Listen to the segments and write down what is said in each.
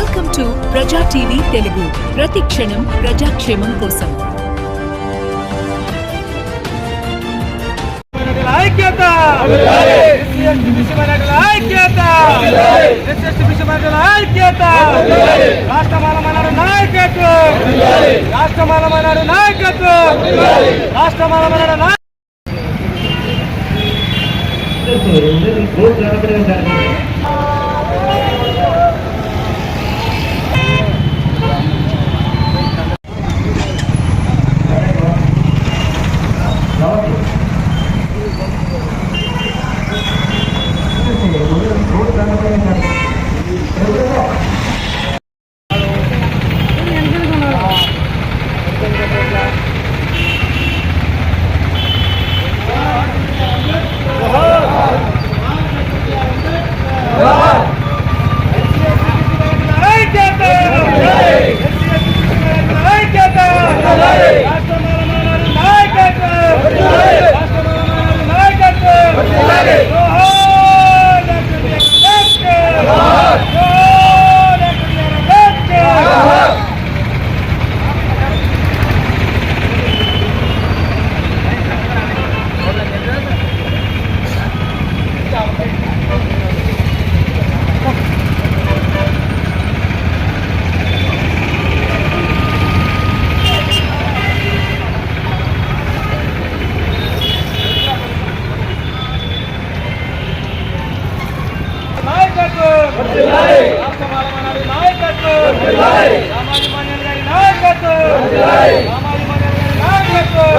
Welcome to Praja TV Telugu ప్రతి క్షణం ప్రజాక్షేమం కోసం ఐక్యత! ఐక్యత! ఐక్యత! రాష్ట్రమాల మనాడు నాయకత్వం! రాష్ట్రమాల మనాడు నాయకత్వం రాష్ట్రమాల మనాడు నాయకత్వం ఐక్యత రాష్ట్రమాల మనాడు నాయకత్వం రాష్ట్రమాల మనాడు నాయకత్వం జోహార్ డాక్టర్ బిఆర్ అంబేద్కర్ జోహార్ డాక్టర్ బిఆర్ అంబేద్కర్ నాయకత్వం నాయకత్వం. రామాజీ మన్యన్ గారి నాయకత్వం. రామాజీ మన్యన్ గారి నాయకత్వం.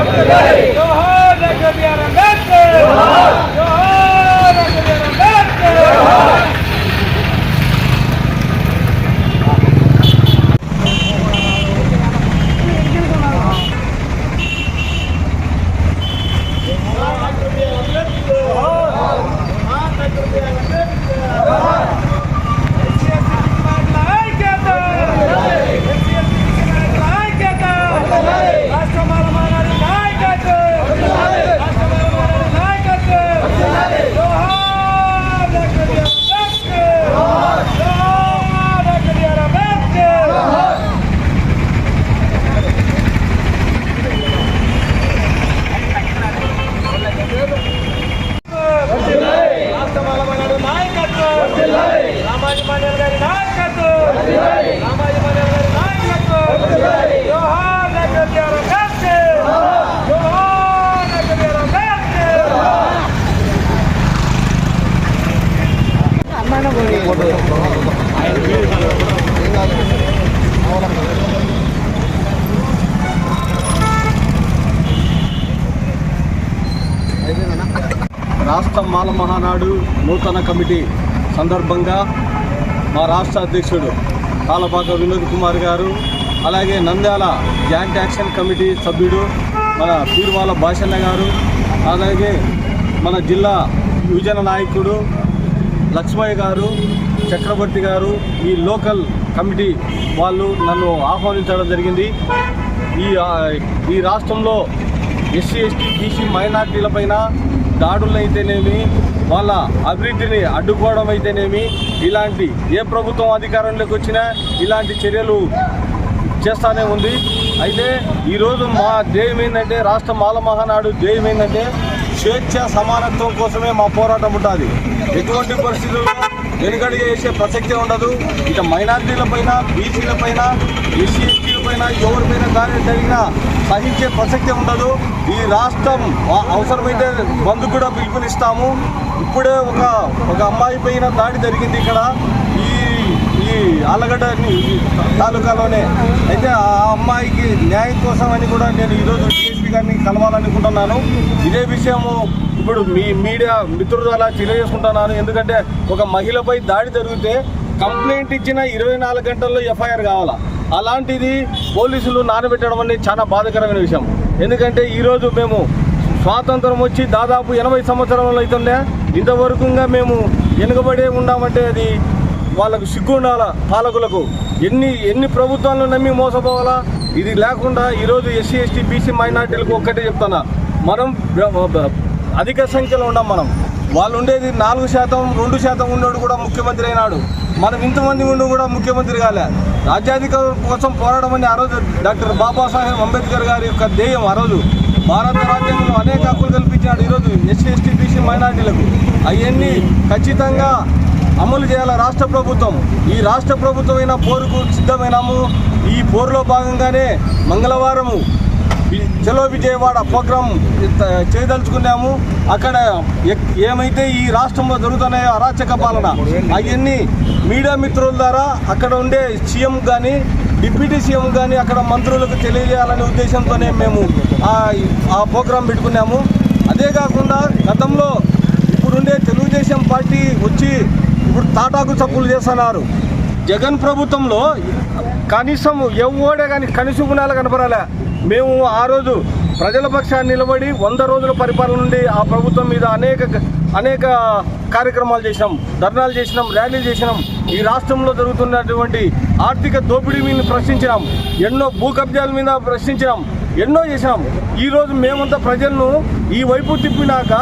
జోహార్ డాక్టర్ బిఆర్ అంబేద్కర్. జోహార్ డాక్టర్ బిఆర్ అంబేద్కర్ ఐక్యత ఐక్యత రాష్ట్రమాల మానాడు నాయకత్వం రాష్ట్రమాల మానాడు నాయకత్వం జోహార్ డాక్టర్ బిఆర్ అంబేద్కర్ జోహార్ డాక్టర్ బిఆర్ అంబేద్కర్ రాష్ట్రమాల మానాడు నాయకత్వం రామాజీ మన్యన్ గారి నాయకత్వం రామాజీ మన్యన్ గారి నాయకత్వం జోహార్ డాక్టర్ బిఆర్ అంబేద్కర్ జోహార్ డాక్టర్ బిఆర్ అంబేద్కర్ రాష్ట్ర మాల మహానాడు నూతన కమిటీ సందర్భంగా మా రాష్ట్ర అధ్యక్షుడు కాలపాక వినోద్ కుమార్ గారు అలాగే నంద్యాల జాయింట్ యాక్షన్ కమిటీ సభ్యుడు మన పీరువాల భాషన్న గారు అలాగే మన జిల్లా యువజన నాయకుడు లక్ష్మయ్య గారు చక్రవర్తి గారు ఈ లోకల్ కమిటీ వాళ్ళు నన్ను ఆహ్వానించడం జరిగింది. ఈ ఈ రాష్ట్రంలో ఎస్సీ ఎస్టీ బీసీ మైనార్టీలపైన దాడులు అయితేనేమి వాళ్ళ అభివృద్ధిని అడ్డుకోవడం అయితేనేమి ఇలాంటి ఏ ప్రభుత్వం అధికారంలోకి వచ్చినా ఇలాంటి చర్యలు చేస్తానే ఉంది. అయితే ఈరోజు మా ధ్యేయం ఏంటంటే రాష్ట్ర మాల మహానాడు ధ్యేయం ఏంటంటే స్వేచ్ఛ సమానత్వం కోసమే మా పోరాటం ఉంటుంది ఎటువంటి పరిస్థితుల్లో వెనుకడిగా వేసే ప్రసక్తే ఉండదు. ఇక మైనార్టీల పైన పైన ఎస్సీ ఎస్టీలపైన ఎవరిపైన దాడి జరిగినా సహించే ప్రసక్తే ఉండదు. ఈ రాష్ట్రం అవసరమైతే బంధు కూడా పిలుపునిస్తాము. ఇప్పుడే ఒక ఒక అమ్మాయి పైన దాడి జరిగింది ఇక్కడ. ఈ ఈ ఆలగడ్డ తాలూకాలోనే అయితే ఆ అమ్మాయికి న్యాయం కోసం అని కూడా నేను ఈరోజు డిఎస్పీ గారిని కలవాలనుకుంటున్నాను. ఇదే విషయము ఇప్పుడు మీ మీడియా మిత్రుల ద్వారా తెలియజేసుకుంటున్నాను ఎందుకంటే ఒక మహిళపై దాడి జరిగితే కంప్లైంట్ ఇచ్చిన ఇరవై నాలుగు గంటల్లో ఎఫ్ఐఆర్ కావాలా? అలాంటిది పోలీసులు నానబెట్టడం అనేది చాలా బాధకరమైన విషయం. ఎందుకంటే ఈరోజు మేము స్వాతంత్రం వచ్చి దాదాపు ఎనభై సంవత్సరాలు అవుతుండే ఇంతవరకుగా మేము వెనుకబడే ఉన్నామంటే అది వాళ్ళకు సిగ్గుండాల పాలకులకు ఎన్ని ఎన్ని ప్రభుత్వాలను నమ్మి మోసపోవాలా? ఇది లేకుండా ఈరోజు ఎస్సీ ఎస్టీ బీసీ మైనార్టీలకు ఒక్కటే చెప్తున్నా. మనం అధిక సంఖ్యలో ఉన్నాం మనం. వాళ్ళు ఉండేది నాలుగు శాతం రెండు శాతం ఉన్నోడు కూడా ముఖ్యమంత్రి అయినాడు. మనం ఇంతమంది ఉండి కూడా ముఖ్యమంత్రి కాలే. రాజ్యాధికారం కోసం పోరాడమని ఆ రోజు డాక్టర్ బాబాసాహెబ్ అంబేద్కర్ గారి యొక్క ధ్యేయం ఆ రోజు. భారత రాజ్యాంగంలో అనేక హక్కులు కల్పించాడు ఈరోజు ఎస్సీ ఎస్టీ బీసీ మైనార్టీలకు. అవన్నీ ఖచ్చితంగా అమలు చేయాల రాష్ట్ర ప్రభుత్వం? ఈ రాష్ట్ర ప్రభుత్వమైన పోరుకు సిద్ధమైనాము? ఈ పోరులో భాగంగానే మంగళవారము చలో విజయవాడ ప్రోగ్రాం చేయదలుచుకున్నాము. అక్కడ ఎక్- ఏమైతే ఈ రాష్ట్రంలో జరుగుతున్నాయో అరాచక పాలన అవన్నీ మీడియా మిత్రుల ద్వారా అక్కడ ఉండే సీఎం కానీ డిప్యూటీ సీఎం కానీ అక్కడ మంత్రులకు తెలియజేయాలనే ఉద్దేశంతోనే మేము ఆ ఆ ప్రోగ్రాం పెట్టుకున్నాము. అదే కాకుండా గతంలో ఇప్పుడుండే తెలుగుదేశం పార్టీ వచ్చి ఇప్పుడు తాటాకు చప్పులు చేస్తున్నారు. జగన్ ప్రభుత్వంలో కనీసం ఎవడే కానీ కనీసం గుణాలు కనపరాలే మేము ఆ రోజు ప్రజల పక్షాన్ని నిలబడి వంద రోజుల పరిపాలన నుండి ఆ ప్రభుత్వం మీద అనేక అనేక కార్యక్రమాలు చేసినాం ధర్నాలు చేసినాం ర్యాలీలు చేసినాం. ఈ రాష్ట్రంలో జరుగుతున్నటువంటి ఆర్థిక దోపిడీ మీద ప్రశ్నించినాం. ఎన్నో భూ కబ్జాల మీద ప్రశ్నించినాం. ఎన్నో చేశాము. ఈరోజు మేమంతా ప్రజలను ఈ వైపు తిప్పినాక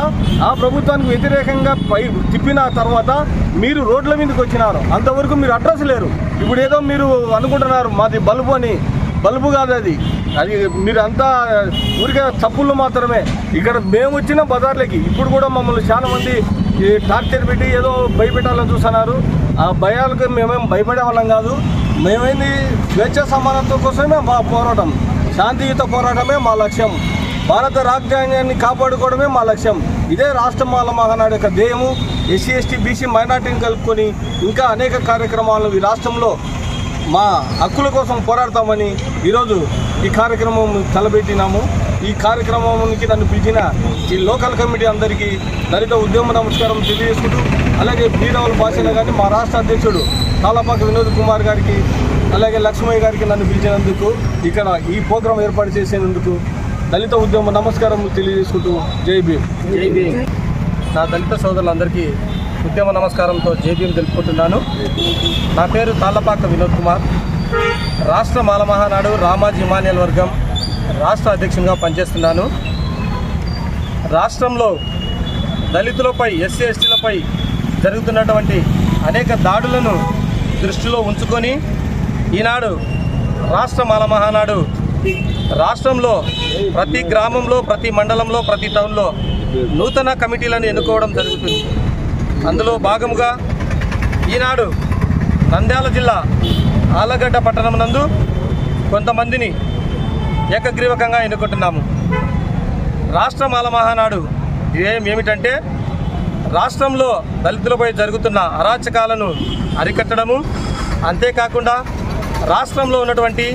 ఆ ప్రభుత్వానికి వ్యతిరేకంగా పై తిప్పిన తర్వాత మీరు రోడ్ల మీదకి వచ్చినారు. అంతవరకు మీరు అడ్రస్ లేరు. ఇప్పుడు ఏదో మీరు అనుకుంటున్నారు మాది బల్బు అని. బల్బు కాదు అది. అది మీరు అంతా ఊరికే తప్పులు మాత్రమే. ఇక్కడ మేము వచ్చిన బజార్లకి ఇప్పుడు కూడా మమ్మల్ని చాలా మంది ఈ టార్చర్ పెట్టి ఏదో భయపెట్టాలని చూస్తున్నారు. ఆ భయాలకు మేమేం భయపడే వాళ్ళం కాదు. మేమైంది స్వేచ్ఛ సమానత్వం కోసమే మా పోరాటం. శాంతియుత పోరాటమే మా లక్ష్యం. భారత రాజ్యాంగాన్ని కాపాడుకోవడమే మా లక్ష్యం. ఇదే రాష్ట్ర మాల మహానాడు యొక్క ధ్యేయము. ఎస్సీ ఎస్టీ బీసీ మైనార్టీని కలుపుకొని ఇంకా అనేక కార్యక్రమాలు ఈ రాష్ట్రంలో మా హక్కుల కోసం పోరాడతామని ఈరోజు ఈ కార్యక్రమం తలపెట్టినాము. ఈ కార్యక్రమానికి నన్ను పిలిచిన ఈ లోకల్ కమిటీ అందరికీ దళిత ఉద్యమ నమస్కారం తెలియజేసుకుంటూ అలాగే బీరవల భాషలో కానీ మా రాష్ట్ర అధ్యక్షుడు తాళపాక వినోద్ కుమార్ గారికి అలాగే లక్ష్మయ్య గారికి నన్ను పిలిచినందుకు ఇక్కడ ఈ ప్రోగ్రాం ఏర్పాటు చేసినందుకు దళిత ఉద్యమ నమస్కారం తెలియజేసుకుంటూ జై భీమ్. జై భీమ్. నా దళిత సోదరులందరికీ ఉద్యమ నమస్కారంతో జై భీమ్ తెలుపుకుంటున్నాను. నా పేరు తాళ్ళపాక వినోద్ కుమార్. రాష్ట్ర మాలమహానాడు రామాజీ ఇమానియల్ వర్గం రాష్ట్ర అధ్యక్షునిగా పనిచేస్తున్నాను. రాష్ట్రంలో దళితులపై ఎస్సీ ఎస్టీలపై జరుగుతున్నటువంటి అనేక దాడులను దృష్టిలో ఉంచుకొని ఈనాడు రాష్ట్ర మాల మహానాడు రాష్ట్రంలో ప్రతి గ్రామంలో ప్రతి మండలంలో ప్రతి టౌన్లో నూతన కమిటీలను ఎన్నుకోవడం జరుగుతుంది. అందులో భాగముగా ఈనాడు నంద్యాల జిల్లా ఆలగడ్డ పట్టణం నందు కొంతమందిని ఏకగ్రీవకంగా ఎన్నుకుంటున్నాము. రాష్ట్ర మాల మహానాడు ధ్యేయం ఏమిటంటే రాష్ట్రంలో దళితులపై జరుగుతున్న అరాచకాలను అరికట్టడము అంతేకాకుండా రాష్ట్రంలో ఉన్నటువంటి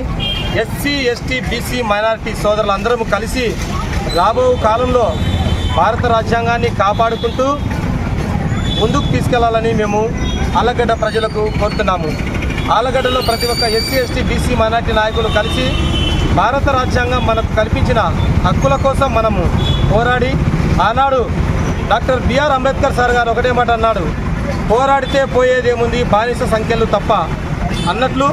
ఎస్సీ ఎస్టీ బీసీ మైనారిటీ సోదరులందరము కలిసి రాబో కాలంలో భారత రాజ్యాంగాన్ని కాపాడుకుంటూ ముందుకు తీసుకెళ్ళాలని మేము ఆలగడ్డ ప్రజలకు కోరుతున్నాము. ఆలగడ్డలో ప్రతి ఒక్క ఎస్సీ ఎస్టీ బీసీ మైనార్టీ నాయకులు కలిసి భారత రాజ్యాంగం మనకు కల్పించిన హక్కుల కోసం మనము పోరాడి ఆనాడు డాక్టర్ బిఆర్ అంబేద్కర్ సార్ గారు ఒకటే మాట అన్నాడు. పోరాడితే పోయేదేముంది బానిస సంఖ్యలు తప్ప. అన్నట్లు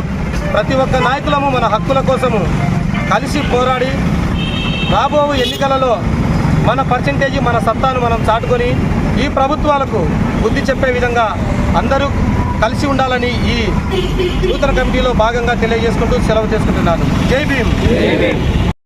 ప్రతి ఒక్క నాయకులము మన హక్కుల కోసము కలిసి పోరాడి రాబో ఎన్నికలలో మన పర్సంటేజీ మన సత్తాను మనం చాటుకొని ఈ ప్రభుత్వాలకు బుద్ధి చెప్పే విధంగా అందరూ కలిసి ఉండాలని ఈ నూతన కమిటీలో భాగంగా తెలియజేసుకుంటూ సెలవు చేసుకుంటున్నాను. జై భీమ్.